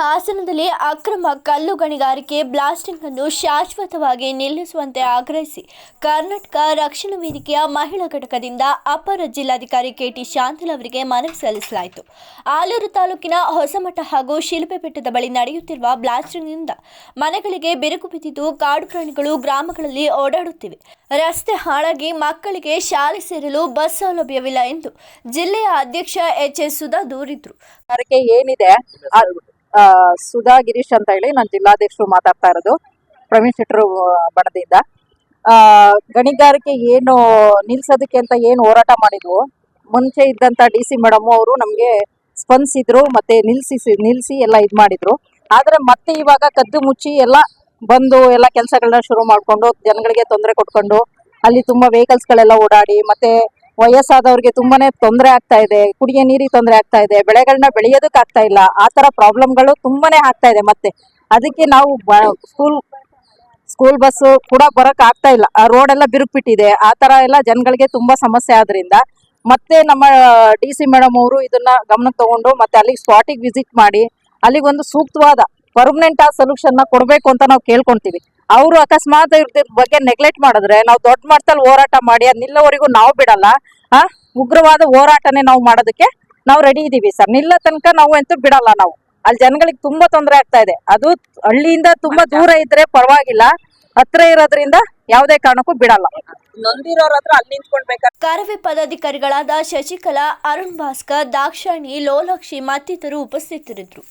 ಹಾಸನದಲ್ಲಿ ಅಕ್ರಮ ಕಲ್ಲು ಗಣಿಗಾರಿಕೆ ಬ್ಲಾಸ್ಟಿಂಗ್ ಅನ್ನು ಶಾಶ್ವತವಾಗಿ ನಿಲ್ಲಿಸುವಂತೆ ಆಗ್ರಹಿಸಿ ಕರ್ನಾಟಕ ರಕ್ಷಣಾ ವೇದಿಕೆಯ ಮಹಿಳಾ ಘಟಕದಿಂದ ಅಪರ ಜಿಲ್ಲಾಧಿಕಾರಿ ಕೆಟಿ ಶಾಂತಲ್ ಅವರಿಗೆ ಮನವಿ ಸಲ್ಲಿಸಲಾಯಿತು. ಆಲೂರು ತಾಲೂಕಿನ ಹೊಸಮಠ ಹಾಗೂ ಶಿಲ್ಪೆ ಬೆಟ್ಟದ ಬಳಿ ನಡೆಯುತ್ತಿರುವ ಬ್ಲಾಸ್ಟಿಂಗ್ನಿಂದ ಮನೆಗಳಿಗೆ ಬಿರುಕು ಬಿದ್ದಿದ್ದು ಕಾಡು ಪ್ರಾಣಿಗಳು ಗ್ರಾಮಗಳಲ್ಲಿ ಓಡಾಡುತ್ತಿವೆ. ರಸ್ತೆ ಹಾಳಾಗಿ ಮಕ್ಕಳಿಗೆ ಶಾಲೆ ಸೇರಲು ಬಸ್ ಸೌಲಭ್ಯವಿಲ್ಲ ಎಂದು ಜಿಲ್ಲೆಯ ಅಧ್ಯಕ್ಷ ಎಚ್ ಎಸ್ ಸುಧಾ ದೂರಿದ್ರು. ಏನಿದೆ? ಸುಧಾ ಗಿರೀಶ್ ಅಂತ ಹೇಳಿ ನಾನು ಜಿಲ್ಲಾಧ್ಯಕ್ಷರು ಮಾತಾಡ್ತಾ ಇರೋದು ಪ್ರವೀಣ್ ಶೆಟ್ರು ಬಣದಿಂದ ಆ, ಗಣಿಗಾರಿಕೆ ಏನು ನಿಲ್ಸೋದಕ್ಕೆ ಅಂತ ಏನು ಹೋರಾಟ ಮಾಡಿದ್ವು? ಮುಂಚೆ ಇದ್ದಂತ ಡಿ ಸಿ ಮೇಡಮ್ ಅವರು ನಮಗೆ ಸ್ಪಂದಿಸಿದ್ರು ಮತ್ತೆ ನಿಲ್ಸಿ ನಿಲ್ಸಿ ಎಲ್ಲ ಇದು ಮಾಡಿದ್ರು. ಆದರೆ ಮತ್ತೆ ಇವಾಗ ಕದ್ದು ಮುಚ್ಚಿ ಎಲ್ಲ ಬಂದು ಎಲ್ಲ ಕೆಲಸಗಳನ್ನ ಶುರು ಮಾಡ್ಕೊಂಡು ಜನಗಳಿಗೆ ತೊಂದರೆ ಕೊಟ್ಕೊಂಡು ಅಲ್ಲಿ ತುಂಬಾ ವೆಹಿಕಲ್ಸ್ಗಳೆಲ್ಲ ಓಡಾಡಿ ಮತ್ತೆ ವಯಸ್ಸಾದವ್ರಿಗೆ ತುಂಬಾನೇ ತೊಂದರೆ ಆಗ್ತಾ ಇದೆ, ಕುಡಿಯೋ ನೀರಿಗೆ ತೊಂದರೆ ಆಗ್ತಾ ಇದೆ ಬೆಳೆಗಳನ್ನ ಬೆಳೆಯೋದಕ್ಕೆ ಆಗ್ತಾ ಇಲ್ಲ, ಆ ತರ ಪ್ರಾಬ್ಲಮ್ಗಳು ತುಂಬಾನೇ ಆಗ್ತಾ ಇದೆ ಮತ್ತೆ. ಅದಕ್ಕೆ ನಾವು ಸ್ಕೂಲ್ ಸ್ಕೂಲ್ ಬಸ್ ಕೂಡ ಬರಕ್ ಆಗ್ತಾ ಇಲ್ಲ. ಆ ರೋಡ್ ಎಲ್ಲ ಬಿರುಕ್ಬಿಟ್ಟಿದೆ, ಆ ತರ ಎಲ್ಲ ಜನಗಳಿಗೆ ತುಂಬಾ ಸಮಸ್ಯೆ ಆದ್ರಿಂದ. ಮತ್ತೆ ನಮ್ಮ ಡಿ ಸಿ ಮೇಡಮ್ ಅವರು ಇದನ್ನ ಗಮನಕ್ಕೆ ತಗೊಂಡು ಮತ್ತೆ ಅಲ್ಲಿಗೆ ಸ್ಪಾಟಿಗೆ ವಿಸಿಟ್ ಮಾಡಿ, ಅಲ್ಲಿಗೊಂದು ಸೂಕ್ತವಾದ ಪರ್ಮನೆಂಟ್ ಆ ಸೊಲ್ಯೂಷನ್ ಕೊಡ್ಬೇಕು ಅಂತ ನಾವು ಕೇಳ್ಕೊಂತೀವಿ. ಅವರು ಅಕಸ್ಮಾತ್ ಇದ್ರ ಬಗ್ಗೆ ನೆಗ್ಲೆಕ್ಟ್ ಮಾಡಿದ್ರೆ ನಾವು ದೊಡ್ಡ ಮಟ್ಟದಲ್ಲಿ ಹೋರಾಟ ಮಾಡಿ ಅದ್ ನಿಲ್ಲೋವರೆಗೂ ನಾವು ಬಿಡಲ್ಲ. ಆ? ಉಗ್ರವಾದ ಹೋರಾಟನೇ ನಾವು ಮಾಡೋದಕ್ಕೆ ನಾವು ರೆಡಿ ಇದೀವಿ ಸರ್. ನಿಲ್ಲ ತನಕ ನಾವು ಅಂತೂ ಬಿಡಲ್ಲ ನಾವು. ಅಲ್ಲಿ ಜನಗಳಿಗೆ ತುಂಬಾ ತೊಂದರೆ ಆಗ್ತಾ ಇದೆ. ಅದು ಹಳ್ಳಿಯಿಂದ ತುಂಬಾ ದೂರ ಇದ್ರೆ ಪರವಾಗಿಲ್ಲ. ಹತ್ರ ಇರೋದ್ರಿಂದ ಯಾವುದೇ ಕಾರಣಕ್ಕೂ ಬಿಡಲ್ಲ. ನೊಂದಿರೋರ್ ಹತ್ರ ಅಲ್ಲಿ ನಿಂತ್ಕೊಂಡ್ಬೇಕಾದ್ರೆ ಕರವೇ ಪದಾಧಿಕಾರಿಗಳಾದ ಶಶಿಕಲಾ ಅರುಣ್ ಭಾಸ್ಕರ್ ದಾಕ್ಷಾಣಿ ಲೋಲಾಕ್ಷಿ ಮತ್ತಿತರರು ಉಪಸ್ಥಿತರಿದ್ದರು.